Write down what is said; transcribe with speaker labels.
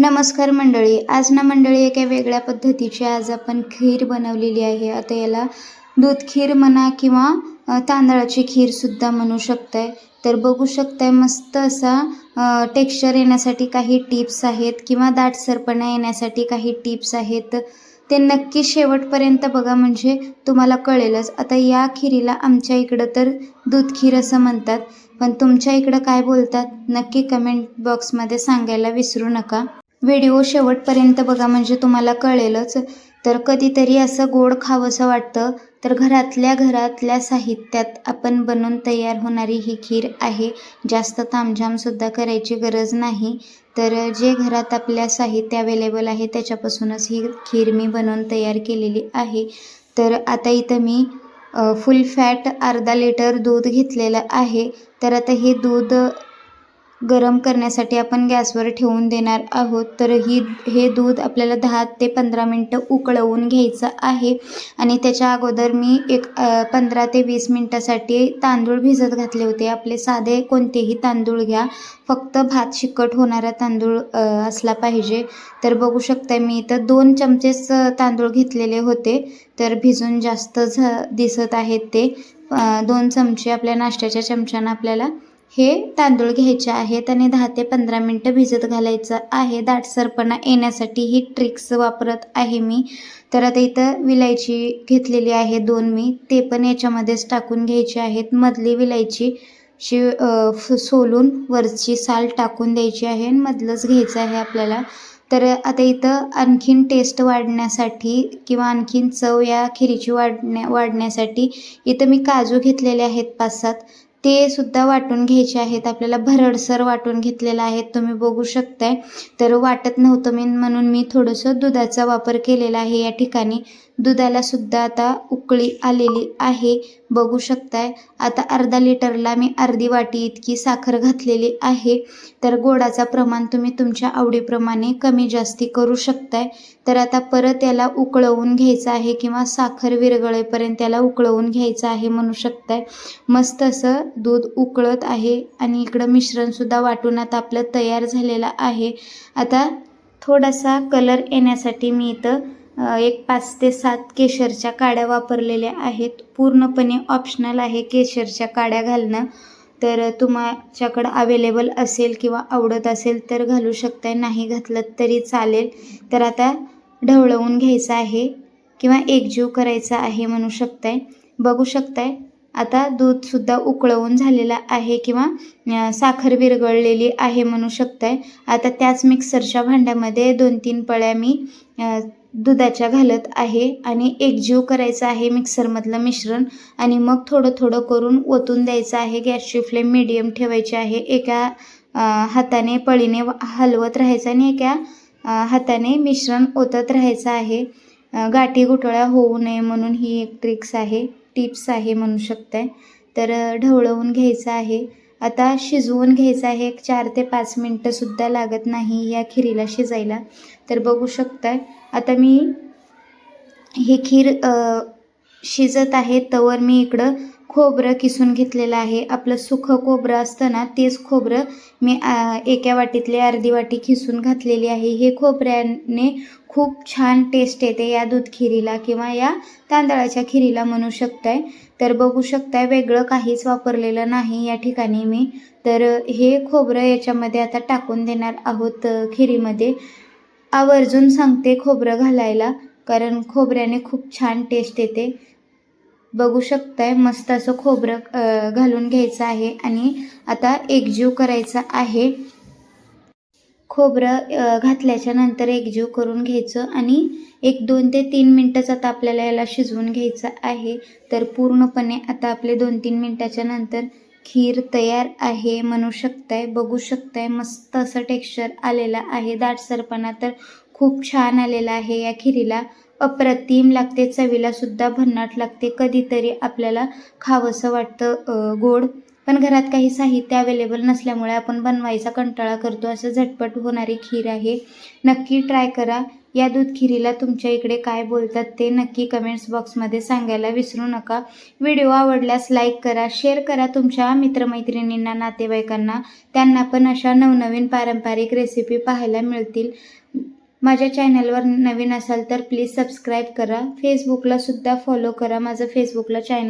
Speaker 1: नमस्कार मंडळी. आज ना मंडळी एका वेगळ्या पद्धतीची आज आपण खीर बनवलेली आहे. आता याला दूध खीर म्हणा किंवा तांदळाची खीरसुद्धा म्हणू शकताय. तर बघू शकताय मस्त असा टेक्स्चर येण्यासाठी काही टिप्स आहेत किंवा दाटसरपणा येण्यासाठी काही टिप्स आहेत. ते नक्की शेवटपर्यंत बघा म्हणजे तुम्हाला कळेलच. आता या खिरीला आमच्या इकडं तर दूध खीर असं म्हणतात. पण तुमच्या इकडं काय बोलतात? नक्की कमेंट बॉक्समध्ये सांगायला विसरू नका. व्हिडिओ शेवटपर्यंत बघा म्हणजे तुम्हाला कळेलच. तर कधीतरी असं गोड खावंसं वाटतं. तर घरातल्या घरातल्या साहित्यात आपण बनवून तयार होणारी ही खीर आहे. जास्त तामझामसुद्धा करायची गरज नाही. तर जे घरात आपल्या साहित्य अवेलेबल आहे त्याच्यापासूनच ही खीर मी बनवून तयार केलेली आहे. तर आता इथं मी फुल फॅट अर्धा लिटर दूध घेतलेलं आहे. तर आता हे दूध गरम करण्यासाठी आपण गॅसवर ठेवून देणार आहोत. तर ही हे दूध आपल्याला दहा ते पंधरा मिनटं उकळवून घ्यायचं आहे. आणि त्याच्या अगोदर मी एक पंधरा ते वीस मिनटासाठी तांदूळ भिजत घातले होते. आपले साधे कोणतेही तांदूळ घ्या. फक्त भात शिकट होणारा तांदूळ असला पाहिजे. तर बघू शकता मी इथं दोन चमचेच तांदूळ घेतलेले होते. तर भिजून जास्त झ दिसत आहेत ते. दोन चमचे आपल्या नाश्त्याच्या चमच्यानं आपल्याला हे तांदूळ घ्यायचे आहेत आणि दहा ते पंधरा मिनटं भिजत घालायचं आहे. दाटसरपणा येण्यासाठी ही ट्रिक्स वापरत आहे मी. तर आता इथं विलायची घेतलेली आहे दोन मी. ते पण याच्यामध्येच टाकून घ्यायची आहेत. मधली विलायची शी सोलून वरची साल टाकून द्यायची आहे आणि मधलंच घ्यायचं आहे आपल्याला. तर आता इथं आणखीन टेस्ट वाढण्यासाठी किंवा आणखीन चव या खिरीची वाढण्या वाढण्यासाठी इथं मी काजू घेतलेले आहेत पाच सात ते सुद्धा वाटून घ्यायचे आहेत. आपल्याला भरडसर वाटून घेतलेलं आहे. तुम्ही बघू शकताय. तर वाटत नव्हतं मी म्हणून मी थोडंसं दुधाचा वापर केलेला आहे. या ठिकाणी दुधाला सुद्धा आता उकळी आलेली आहे. बघू शकताय. आता अर्धा लिटरला मी अर्धी वाटी इतकी साखर घातलेली आहे. तर गोडाचा प्रमाण तुम्ही तुमच्या आवडीप्रमाणे कमी जास्ती करू शकताय. तर आता परत याला उकळवून घ्यायचं आहे किंवा साखर विरघळेपर्यंत त्याला उकळवून घ्यायचं आहे म्हणू शकताय. मस्त असं दूध उकळत आहे आणि इकडं मिश्रणसुद्धा वाटून आता आपलं तयार झालेलं आहे. आता थोडासा कलर येण्यासाठी मी इथं एक पाच ते सात केशरच्या काड्या वापरलेल्या आहेत. पूर्णपणे ऑप्शनल आहे केशरच्या काड्या घालणं. तर तुमच्याकडं अवेलेबल असेल किंवा आवडत असेल तर घालू शकताय. नाही घातलं तरी चालेल. तर आता ढवळवून घ्यायचं आहे किंवा एकजीव करायचा आहे म्हणू शकताय. बघू शकताय. आता दूधसुद्धा उकळवून झालेलं आहे किंवा साखर विरघळलेली आहे म्हणू शकताय. आता त्याच मिक्सरच्या भांड्यामध्ये दोन तीन पळ्या मी दुधाच्या घालत आहे आणि एकजीव करायचं आहे मिक्सरमधलं मिश्रण आणि मग थोडं थोडं करून ओतून द्यायचं आहे. गॅसची फ्लेम मिडियम ठेवायची आहे. एका हाताने पळीने हलवत राहायचं आणि एका हाताने मिश्रण ओतत राहायचं आहे. गाठी गुठळ्या होऊ नये म्हणून ही एक ट्रिक्स आहे टिप्स आहे म्हणू शकताय. तर ढवळवून घ्यायचं आहे. आता शिजवून घ्यायचं आहे. एक चार ते पाच मिनटंसुद्धा लागत नाही या खिरीला शिजायला. तर बघू शकताय. आता मी ही खीर शिजत आहे. तवर मी इकडं खोबरं किसून घेतलेलं आहे. आपलं सुखं खोबरं असतं ना तेच खोबरं मी एका वाटीतली अर्धी वाटी खिसून घातलेली आहे. हे खोबऱ्याने खूप छान टेस्ट येते या दूध खिरीला किंवा या तांदळाच्या खिरीला म्हणू शकताय. तर बघू शकताय वेगळं काहीच वापरलेलं नाही या ठिकाणी मी. तर हे खोबरं याच्यामध्ये आता टाकून देणार आहोत खिरीमध्ये. आवर्जून सांगते खोबरं घालायला कारण खोबऱ्याने खूप छान टेस्ट येते. बघू शकताय मस्त असं खोबरं घालून घ्यायचं आहे आणि आता एकजीव करायचा आहे. खोबरं घातल्याच्या नंतर एकजीव करून घ्यायचं आणि एक दोन ते तीन मिनटंच आता आपल्याला याला शिजवून घ्यायचं आहे. तर पूर्णपणे आता आपले दोन तीन मिनटाच्या नंतर खीर तयार आहे म्हणू शकताय बघू शकताय. मस्त असं टेक्स्चर आलेलं आहे दाटसरपणा तर खूप छान आलेला आहे या खिरीला. अप्रतिम लागते चवीला सुद्धा भन्नाट लागते. कधीतरी आपल्याला खावंसं वाटतं गोड. पण घरात काही साहित्य अवेलेबल नसल्यामुळे आपण बनवायचा कंटाळा करतो. असं झटपट होणारी खीर आहे. नक्की ट्राय करा. या दूध खिरीला तुमच्या इकडे काय बोलतात ते नक्की कमेंट्स बॉक्समध्ये सांगायला विसरू नका. व्हिडिओ आवडल्यास लाईक करा शेअर करा तुमच्या मित्रमैत्रिणींना नातेवाईकांना. त्यांना पण अशा नवनवीन पारंपरिक रेसिपी पाहायला मिळतील. माझ्या चॅनलवर नवीन असाल तर प्लीज सबस्क्राईब करा. फेसबुकला सुद्धा फॉलो करा. माझं फेसबुकला चॅनल